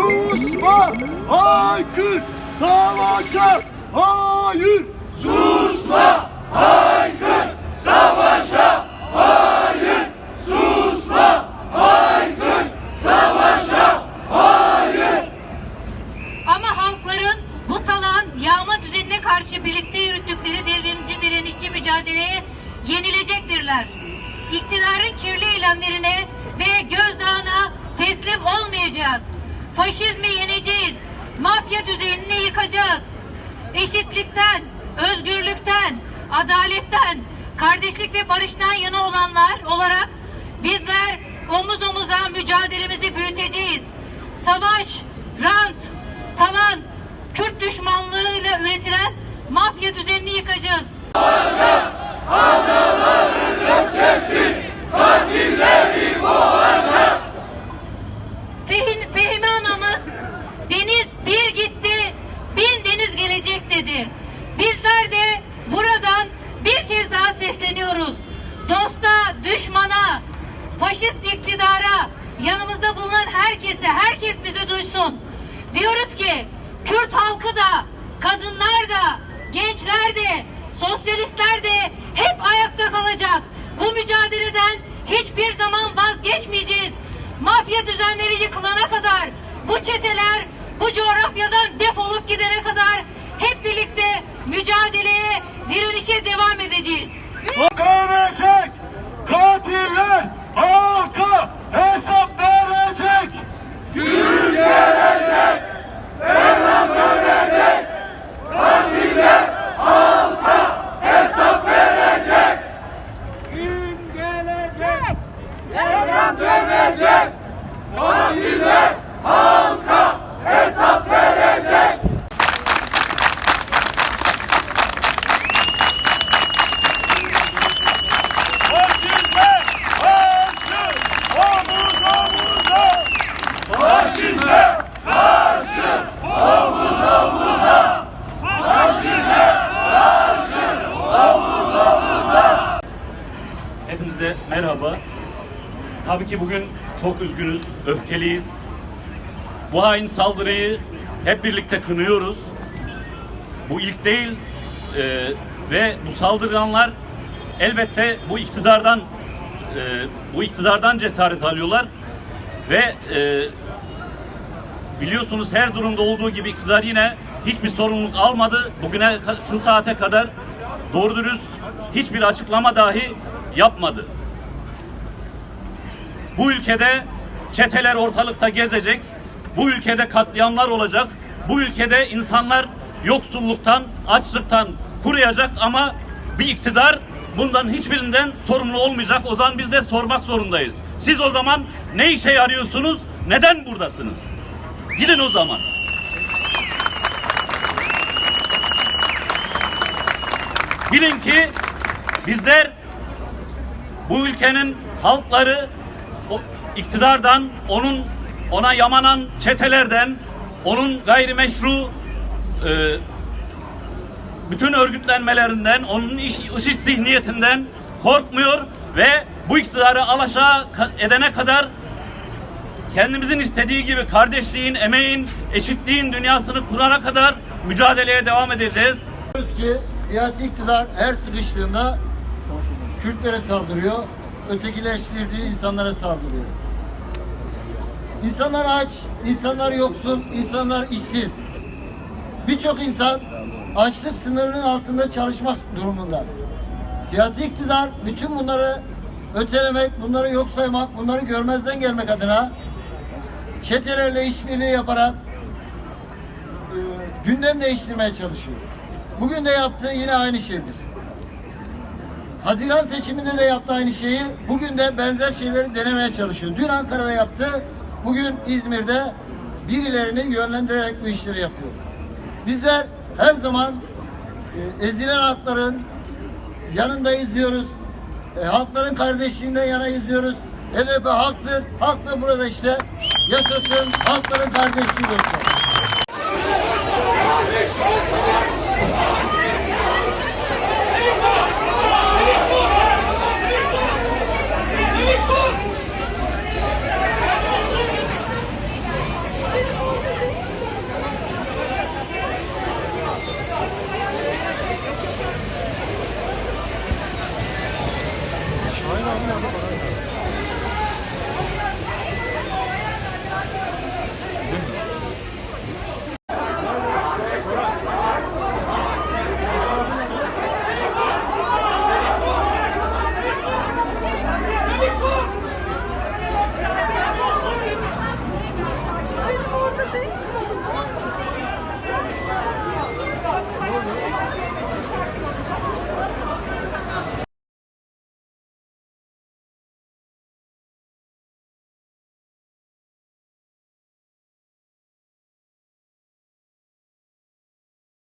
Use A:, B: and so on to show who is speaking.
A: susma, haykır, savaşa, hayır. Susma, haykır, savaşa, hayır. Susma, haykır, savaşa, hayır.
B: Ama halkların bu talan yağma düzenine karşı birlikte yürüttükleri devrimci direnişçi mücadeleye yenilecektirler. İktidarın kirli eylemlerine ve gözdağına teslim olmayacağız. Faşizmi yeneceğiz. Mafya düzenini yıkacağız. Eşitlikten, özgürlükten, adaletten, kardeşlik ve barıştan yana olanlar olarak bizler omuz omuza mücadelemizi büyüteceğiz. Savaş, rant, talan, Kürt düşmanlığıyla üretilen mafya düzenini yıkacağız. Fehim, düşmana, faşist iktidara, yanımızda bulunan herkese, herkes bizi duysun. Diyoruz ki Kürt halkı da, kadınlar da, gençler de, sosyalistler de hep ayakta kalacak. Bu mücadeleden hiçbir zaman vazgeçmeyeceğiz. Mafya düzenleri yıkılana kadar, bu çeteler bu coğrafyadan defolup gidene kadar hep birlikte mücadeleye, direnişe devam edeceğiz.
C: Hepinize merhaba. Tabii ki bugün çok üzgünüz, öfkeliyiz. Bu hain saldırıyı hep birlikte kınıyoruz. Bu ilk değil e, ve bu saldırganlar elbette bu iktidardan e, bu iktidardan cesaret alıyorlar ve e, biliyorsunuz her durumda olduğu gibi iktidar yine hiçbir sorumluluk almadı. Bugüne şu saate kadar doğru dürüst hiçbir açıklama dahi yapmadı. Bu ülkede çeteler ortalıkta gezecek. Bu ülkede katliamlar olacak. Bu ülkede insanlar yoksulluktan, açlıktan kuruyacak ama bir iktidar bundan hiçbirinden sorumlu olmayacak. O zaman biz de sormak zorundayız. Siz o zaman ne işe yarıyorsunuz? Neden buradasınız? Gidin o zaman. Bilin ki bizler bu ülkenin halkları o iktidardan, onun ona yamanan çetelerden, onun gayrimeşru e, bütün örgütlenmelerinden, onun iş, IŞİD zihniyetinden korkmuyor ve bu iktidarı alaşağı edene kadar kendimizin istediği gibi kardeşliğin, emeğin, eşitliğin dünyasını kurana kadar mücadeleye devam edeceğiz.
D: Ki siyasi iktidar her sıkıştığında Kürtlere saldırıyor, ötekileştirdiği insanlara saldırıyor. İnsanlar aç, insanlar yoksul, insanlar işsiz. Birçok insan açlık sınırının altında çalışmak durumunda. Siyasi iktidar bütün bunları ötelemek, bunları yok saymak, bunları görmezden gelmek adına çetelerle işbirliği yaparak e, gündem değiştirmeye çalışıyor. Bugün de yaptığı yine aynı şeydir. Haziran seçiminde de yaptı aynı şeyi. Bugün de benzer şeyleri denemeye çalışıyor. Dün Ankara'da yaptı. Bugün İzmir'de birilerini yönlendirerek bu işleri yapıyor. Bizler her zaman e, ezilen halkların yanında izliyoruz. E, halkların kardeşliğinden yana izliyoruz. HDP halktır. Halk da burada işte. Yaşasın halkların kardeşliği dostlar. Aynen aynen.